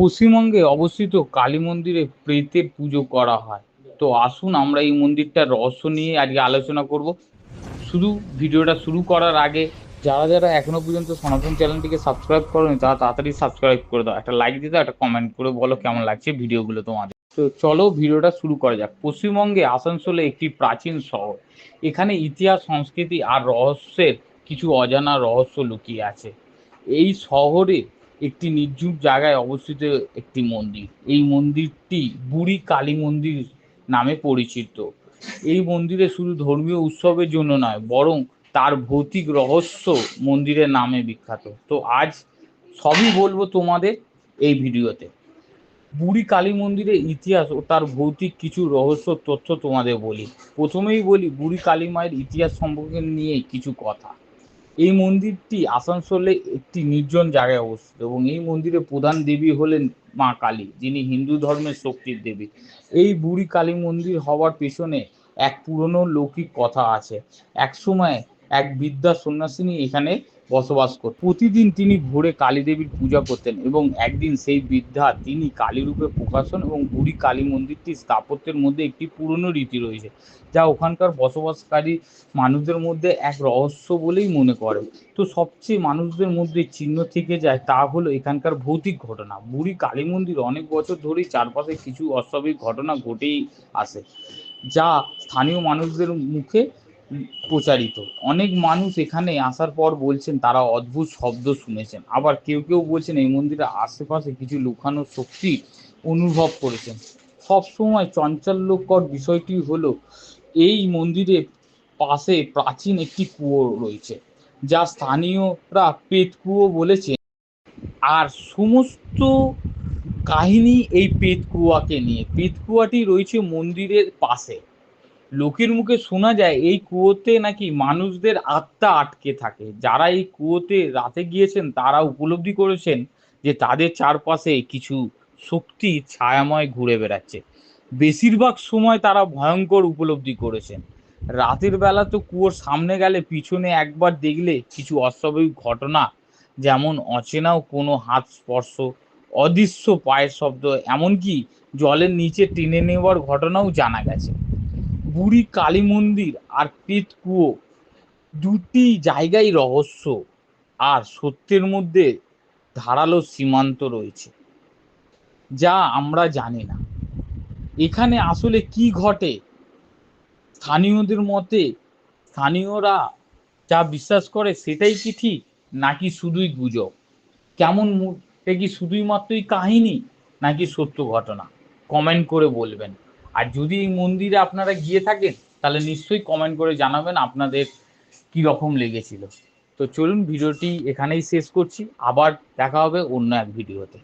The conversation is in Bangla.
পশ্চিমবঙ্গে অবস্থিত কালী মন্দিরে প্রেতের পুজো করা হয়। তো আসুন আমরা এই মন্দিরটার রহস্য নিয়ে আজকে আলোচনা করব। শুধু ভিডিওটা শুরু করার আগে যারা যারা এখনও পর্যন্ত সনাতন চ্যানেলটিকে সাবস্ক্রাইব করেনি, তারা তাড়াতাড়ি সাবস্ক্রাইব করে দাও। একটা লাইক দিতে একটা কমেন্ট করে বলো কেমন লাগছে ভিডিওগুলো তোমাদের। তো চলো ভিডিওটা শুরু করা যাক। পশ্চিমবঙ্গে আসানসোলে একটি প্রাচীন শহর। এখানে ইতিহাস, সংস্কৃতি আর রহস্যের কিছু অজানা রহস্য লুকিয়ে আছে। এই শহরে একটি নির্জুপ জায়গায় অবস্থিত একটি মন্দির। এই মন্দিরটি বুড়ি কালী মন্দির নামে পরিচিত। এই মন্দিরে শুধু ধর্মীয় উৎসবের জন্য নয়, বরং তার ভৌতিক রহস্য মন্দিরের নামে বিখ্যাত। তো আজ সবই বলব তোমাদের এই ভিডিওতে। বুড়ি কালী মন্দিরের ইতিহাস ও তার ভৌতিক কিছু রহস্য তথ্য তোমাদের বলি। প্রথমেই বলি, বুড়ি কালী মায়ের ইতিহাস সম্পর্কে নিয়ে কিছু কথা। এই মন্দিরটি আসানসোলে একটি নির্জন জায়গায় অবস্থিত এবং এই মন্দিরের প্রধান দেবী হলেন মা কালী, যিনি হিন্দু ধর্মের শক্তির দেবী। এই বুড়ি কালী মন্দির হওয়ার পেছনে এক পুরনো লৌকিক কথা আছে। এক সময় এক বৃদ্ধা সন্ন্যাসিনী এখানে বসবাস করত প্রতিদিন তিনি ভোরে কালী দেবীর পূজা করতেন এবং একদিন সেই বৃদ্ধা তিনি কালী রূপে প্রকাশন এবং বুড়ি কালী মন্দিরটি স্থাপত্যের মধ্যে একটি পুরনো রীতি রয়েছে, যা ওখানকার বসবাসকারী মানুষদের মধ্যে এক রহস্য বলেই মনে করে। তো সবচেয়ে মানুষদের মধ্যে চিহ্ন থেকে যায় তা হলো এখানকার ভৌতিক ঘটনা। বুড়ি কালী মন্দির অনেক বছর ধরেই চারপাশে কিছু অস্বাভাবিক ঘটনা ঘটেই আসে, যা স্থানীয় মানুষদের মুখে প্রচারিত। অনেক মানুষ এখানে আসার পর বলছেন, তারা অদ্ভুত শব্দ শুনেছেন। আবার কেউ কেউ বলছেন, এই মন্দিরের আশেপাশে কিছু লুকানো শক্তি অনুভব করেছেন। সব সময় চাঞ্চল্যকর বিষয়টি হলো, এই মন্দিরের পাশে প্রাচীন একটি কুয়ো রয়েছে, যা স্থানীয়রা পেট কুয়ো বলেছে আর সমস্ত কাহিনী এই পেট কুয়াকে নিয়ে। পেট কুয়াটি রয়েছে মন্দিরের পাশে। লোকের মুখে শোনা যায় এই কুয়োতে নাকি মানুষদের আত্মা আটকে থাকে। যারা এই কুয়োতে রাতে গিয়েছেন, তারা উপলব্ধি করেছেন যে তাদের চারপাশে কিছু শক্তি ছায়াময় ঘুরে বেড়াচ্ছে। বেশিরভাগ সময় তারা ভয়ঙ্কর উপলব্ধি করেছেন। রাতের বেলা তো কুয়োর সামনে গেলে পিছনে একবার দেখলে কিছু অস্বাভাবিক ঘটনা, যেমন অচেনাও কোনো হাত স্পর্শ, অদৃশ্য পায়ের শব্দ, এমনকি জলের নিচে টেনে নেওয়ার ঘটনাও জানা গেছে। বুড়ি কালী মন্দির আর পেট কুয়ো। দুটি জায়গায় রহস্য, আর সত্যের মধ্যে ধারালো সীমান্ত রয়েছে, যা আমরা জানি না। এখানে আসলে কি ঘটে? স্থানীয়দের মতে স্থানীয়রা যা বিশ্বাস করে সেটাই কি ঠিক, নাকি শুধুই গুজব? কেমন এ কি শুধুই মাত্রই কাহিনী, নাকি সত্য ঘটনা? কমেন্ট করে বলবেন। আর যদি এই মন্দিরে আপনারা গিয়ে থাকেন, তাহলে নিশ্চয়ই কমেন্ট করে জানাবেন আপনাদের কি রকম লেগেছিল। তো চলুন, ভিডিওটি এখানেই শেষ করছি। আবার দেখা হবে অন্য এক ভিডিওতে।